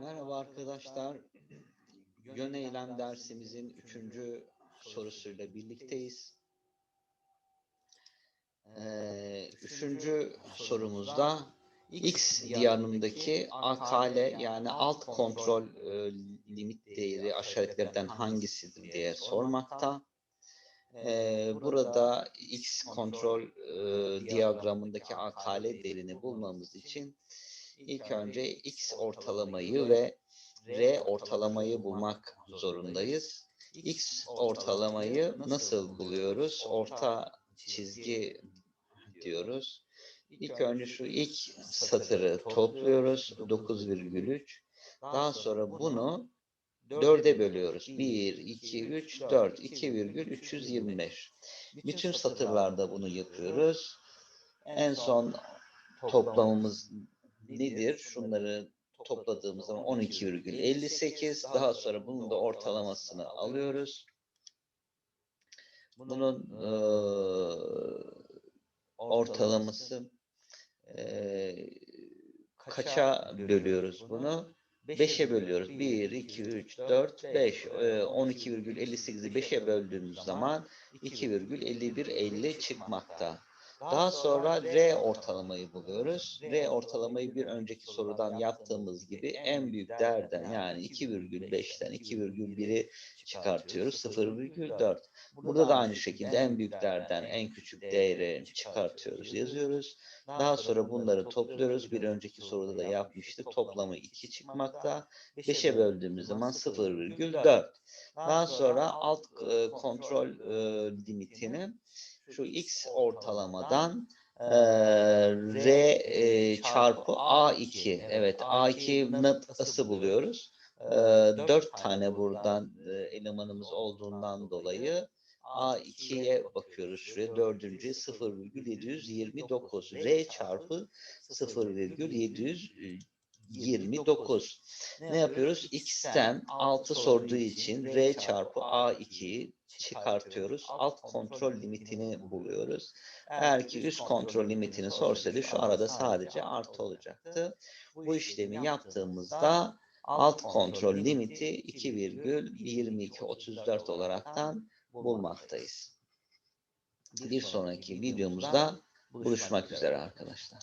Merhaba arkadaşlar. Yön eylem dersimizin üçüncü sorusuyla birlikteyiz. Ee, üçüncü sorumuzda X diyarındaki AKL yani alt kontrol e, limit değeri aşağıdakilerden hangisidir diye sormakta. Ee, burada X kontrol e, diyagramındaki AKL değerini bulmamız için İlk önce x ortalamayı ve r ortalamayı bulmak zorundayız. x ortalamayı nasıl buluyoruz? Orta çizgi diyoruz. İlk önce şu ilk satırı topluyoruz. 9,3. Daha sonra bunu 4'e bölüyoruz. 1, 2, 3, 4. 2,325. Bütün satırlarda bunu yapıyoruz. En son toplamımız nedir? Şunları topladığımız zaman 12,58. Daha sonra bunun da ortalamasını alıyoruz. Bunun e, ortalaması e, kaça bölüyoruz bunu? 5'e bölüyoruz. 1, 2, 3, 4, 5. E, 12,58'i 5'e böldüğümüz zaman 2,5150 çıkmakta. Daha sonra R ortalamayı buluyoruz. R ortalamayı bir önceki sorudan yaptığımız gibi en büyük değerden yani 2,5'ten 2,1'i çıkartıyoruz. 0,4. Burada da aynı şekilde en büyük değerden en küçük değeri çıkartıyoruz, yazıyoruz. Daha sonra bunları topluyoruz. Bir önceki soruda da yapmıştık. Toplamı 2 çıkmakta. 5'e böldüğümüz zaman 0,4. Daha sonra alt e, kontrol e, limitini şu x ortalamadan e, r e, çarpı a2 evet a2 nasıl buluyoruz? E, 4 tane buradan e, elemanımız olduğundan dolayı A2'ye bakıyoruz şuraya. Dördüncü 0,729. R çarpı 0,729. Ne yapıyoruz? X'ten 6 sorduğu için R çarpı A2'yi çıkartıyoruz. Alt kontrol limitini buluyoruz. Eğer ki üst kontrol limitini sorsaydı şu arada sadece artı olacaktı. Bu işlemi yaptığımızda alt kontrol limiti 2,2234 olaraktan bulmaktayız. Bir sonraki videomuzda buluşmak üzere arkadaşlar.